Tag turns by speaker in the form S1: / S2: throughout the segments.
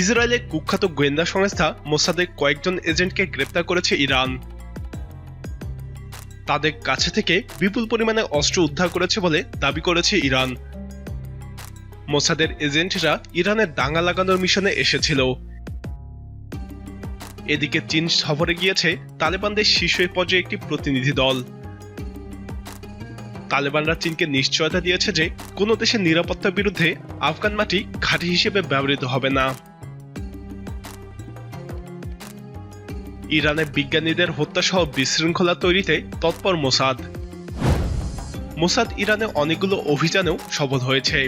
S1: ইসরায়েলের কুখ্যাত গোয়েন্দা সংস্থা মোসাদের কয়েকজন এজেন্টকে গ্রেপ্তার করেছে ইরান। তাদের কাছে থেকে বিপুল পরিমাণে অস্ত্র উদ্ধার করেছে বলে দাবি করেছে ইরান। মোসাদের এজেন্টরা ইরানের দাঙ্গা লাগানোর মিশনে এসেছিল। এদিকে চীন সফরে গিয়েছে তালেবানদের শীর্ষ পর্যায়ে একটি প্রতিনিধি দল। তালেবানরা চীনকে নিশ্চয়তা দিয়েছে যে কোনো দেশের নিরাপত্তার বিরুদ্ধে আফগান মাটি ঘাঁটি হিসেবে ব্যবহৃত হবে না। ইরানের বিজ্ঞানীদের হত্যাসহ বিশৃঙ্খলা তৈরিতে তৎপর মোসাদ। মোসাদ ইরানে অনেকগুলো অভিযানেও সফল হয়েছে।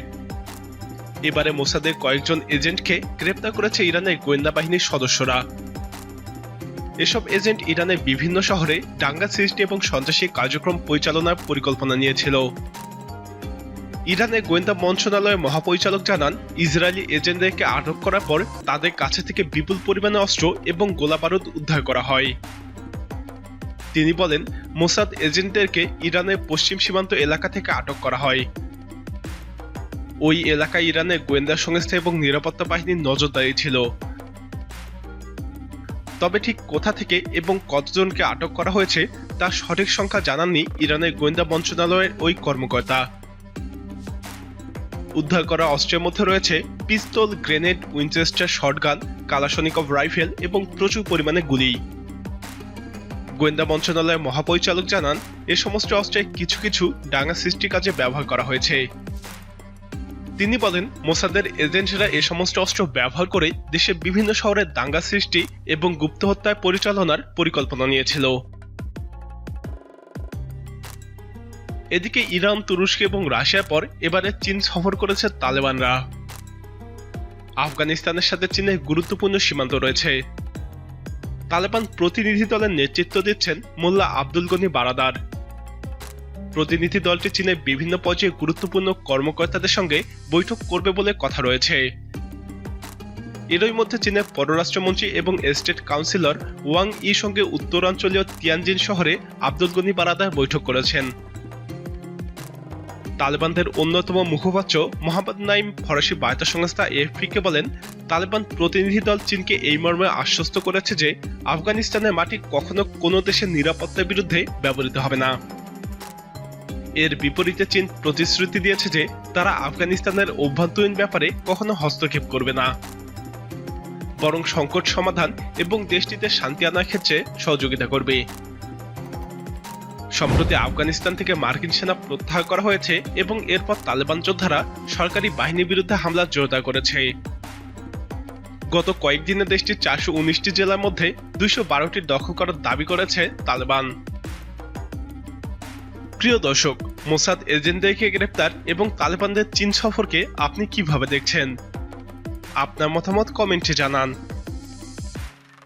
S1: এবারে মোসাদের কয়েকজন এজেন্টকে গ্রেপ্তার করেছে ইরানের গোয়েন্দা বাহিনীর সদস্যরা। এসব এজেন্ট ইরানের বিভিন্ন শহরে দাঙ্গা সৃষ্টি এবং সন্ত্রাসী কার্যক্রম পরিচালনার পরিকল্পনা নিয়েছিল। ইরানের গোয়েন্দা মন্ত্রণালয়ের মহাপরিচালক জানান, ইসরায়েলি এজেন্টদেরকে আটক করার পর তাদের কাছে থেকে বিপুল পরিমাণে অস্ত্র এবং গোলাবারুদ উদ্ধার করা হয়। তিনি বলেন, মোসাদ এজেন্টদেরকে ইরানের পশ্চিম সীমান্ত এলাকা থেকে আটক করা হয়। ওই এলাকায় ইরানের গোয়েন্দা সংস্থা এবং নিরাপত্তা বাহিনীর নজরদারি ছিল। তবে ঠিক কোথা থেকে এবং কতজনকে আটক করা হয়েছে তার সঠিক সংখ্যা জানাননি ইরানের গোয়েন্দা মন্ত্রণালয়ের ওই কর্মকর্তা। উদ্ধার করা অস্ত্রের মধ্যে রয়েছে pistol, grenade, Winchester, shotgun Kalashnikov rifle এবং প্রচুর পরিমাণে গুলি। গোয়েন্দা মন্ত্রণালয়ের মহাপরিচালক জানান, এ সমস্ত অস্ত্রে কিছু কিছু ডাঙা সৃষ্টি কাজে ব্যবহার করা হয়েছে। তিনি বলেন, মোসাদের এজেন্টরা এ সমস্ত অস্ত্র ব্যবহার করে দেশের বিভিন্ন শহরে দাঙ্গা সৃষ্টি এবং গুপ্ত হত্যায় পরিচালনার পরিকল্পনা নিয়েছিল। এদিকে ইরান, তুরস্ক এবং রাশিয়ার পর এবারে চীন সফর করেছে তালেবানরা। আফগানিস্তানের সাথে চীনের গুরুত্বপূর্ণ সীমান্ত রয়েছে। তালেবান প্রতিনিধি দলের নেতৃত্ব দিচ্ছেন মোল্লা আব্দুল গনি বারাদার। প্রতিনিধি দলটি চীনের বিভিন্ন পর্যায়ে গুরুত্বপূর্ণ কর্মকর্তাদের সঙ্গে বৈঠক করবে বলে কথা রয়েছে। এরই মধ্যে চীনের পররাষ্ট্রমন্ত্রী এবং এস্টেট কাউন্সিলর ওয়াং ই সঙ্গে উত্তরাঞ্চলীয় তিয়ানজিন শহরে আব্দুল গনি বারাদার বৈঠক করেছেন। তালেবানদের অন্যতম মুখপাত্র মোহাম্মদ নাইম ফরাসি বার্তা সংস্থা এএফপিকে বলেন, তালেবান প্রতিনিধি দল চীনকে এই মর্মে আশ্বস্ত করেছে যে আফগানিস্তানের মাটি কখনো কোনো দেশের নিরাপত্তার বিরুদ্ধে ব্যবহৃত হবে না। এর বিপরীতে চীন প্রতিশ্রুতি দিয়েছে যে তারা আফগানিস্তানের অভ্যন্তরীণ ব্যাপারে কখনো হস্তক্ষেপ করবে না। বরং সংকট সমাধান এবং দেশটিতে শান্তি আনার ক্ষেত্রে সহযোগিতা করবে। সম্প্রতি আফগানিস্তান থেকে মার্কিন সেনা প্রত্যাহার করা হয়েছে এবং এরপর তালেবান যোদ্ধারা সরকারি বাহিনীর বিরুদ্ধে হামলা জোরদার করেছে। গত কয়েকদিনে দেশটির চারশো উনিশটি জেলার মধ্যে দুইশো বারোটি দখল করার দাবি করেছে তালেবান। প্রিয় দর্শক, মোসাদ এজেন্টদেরকে গ্রেপ্তার এবং তালেবানদের চীন সফরকে আপনি কীভাবে দেখছেন? আপনার মতামত কমেন্টে জানান।